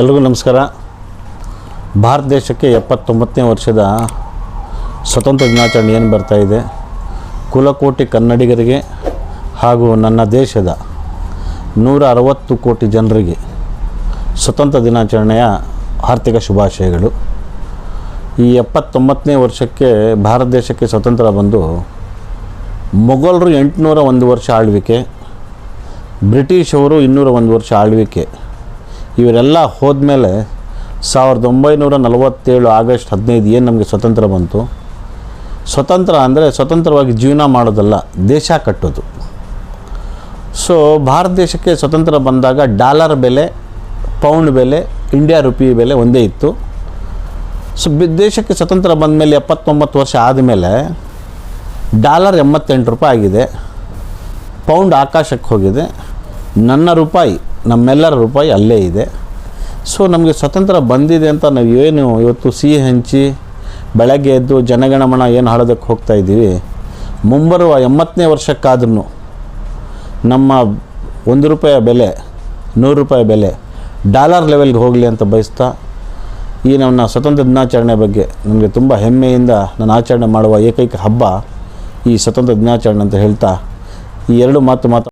ಎಲ್ರಿಗೂ ನಮಸ್ಕಾರ. ಭಾರತ ದೇಶಕ್ಕೆ ಎಪ್ಪತ್ತೊಂಬತ್ತನೇ ವರ್ಷದ ಸ್ವತಂತ್ರ ದಿನಾಚರಣೆ ಏನು ಬರ್ತಾ ಇದೆ? ಕುಲಕೋಟಿ ಕನ್ನಡಿಗರಿಗೆ ಹಾಗೂ ನನ್ನ ದೇಶದ ನೂರ ಅರವತ್ತು ಕೋಟಿ ಜನರಿಗೆ ಸ್ವತಂತ್ರ ದಿನಾಚರಣೆಯ ಆರ್ಥಿಕ ಶುಭಾಶಯಗಳು. ಈ ಎಪ್ಪತ್ತೊಂಬತ್ತನೇ ವರ್ಷಕ್ಕೆ ಭಾರತ ದೇಶಕ್ಕೆ ಸ್ವತಂತ್ರ ಬಂದು ಮೊಘಲರು ಎಂಟುನೂರ ಒಂದು ವರ್ಷ ಆಳ್ವಿಕೆ, ಬ್ರಿಟಿಷವರು ಇನ್ನೂರ ಒಂದು ವರ್ಷ ಆಳ್ವಿಕೆ ಇವರೆಲ್ಲ ಹೋದ್ಮೇಲೆ ಸಾವಿರದ ಒಂಬೈನೂರ ನಲವತ್ತೇಳು ಆಗಸ್ಟ್ ಹದಿನೈದು ಏನು ನಮಗೆ ಸ್ವತಂತ್ರ ಬಂತು? ಸ್ವತಂತ್ರ ಅಂದರೆ ಸ್ವತಂತ್ರವಾಗಿ ಜೀವನ ಮಾಡೋದಲ್ಲ, ದೇಶ ಕಟ್ಟೋದು. ಸೊ ಭಾರತ ದೇಶಕ್ಕೆ ಸ್ವತಂತ್ರ ಬಂದಾಗ ಡಾಲರ್ ಬೆಲೆ, ಪೌಂಡ್ ಬೆಲೆ, ಇಂಡಿಯಾ ರುಪಿ ಬೆಲೆ ಒಂದೇ ಇತ್ತು. ಸೊ ದೇಶಕ್ಕೆ ಸ್ವತಂತ್ರ ಬಂದ ಮೇಲೆ ಎಪ್ಪತ್ತೊಂಬತ್ತು ವರ್ಷ ಆದಮೇಲೆ ಡಾಲರ್ ಎಂಬತ್ತೆಂಟು ರೂಪಾಯಿ ಆಗಿದೆ. ಪೌಂಡ್ ಆಕಾಶಕ್ಕೆ ಹೋಗಿದೆ. ನನ್ನ ರೂಪಾಯಿ ನಮ್ಮೆಲ್ಲರ ರೂಪಾಯಿ ಅಲ್ಲೇ ಇದೆ. ಸೊ ನಮಗೆ ಸ್ವತಂತ್ರ ಬಂದಿದೆ ಅಂತ ನಾವು ಏನು ಇವತ್ತು ಸಿಹಿ ಹಂಚಿ, ಬೆಳಗ್ಗೆ ಎದ್ದು ಜನಗಣಮನ ಏನು ಹಾಡೋದಕ್ಕೆ ಹೋಗ್ತಾ ಇದ್ದೀವಿ ಮುಂಬರುವ ಎಂಬತ್ತನೇ ವರ್ಷಕ್ಕಾದ್ರೂ ನಮ್ಮ ಒಂದು ರೂಪಾಯಿಯ ಬೆಲೆ, ನೂರು ರೂಪಾಯಿ ಬೆಲೆ ಡಾಲರ್ ಲೆವೆಲ್ಗೆ ಹೋಗಲಿ ಅಂತ ಬಯಸ್ತಾ, ಈ ನನ್ನ ಸ್ವತಂತ್ರ ದಿನಾಚರಣೆ ಬಗ್ಗೆ ನನಗೆ ತುಂಬ ಹೆಮ್ಮೆಯಿಂದ ನಾನು ಆಚರಣೆ ಮಾಡುವ ಏಕೈಕ ಹಬ್ಬ ಈ ಸ್ವತಂತ್ರ ದಿನಾಚರಣೆ ಅಂತ ಹೇಳ್ತಾ, ಈ ಎರಡು ಮಾತು ಮಾತು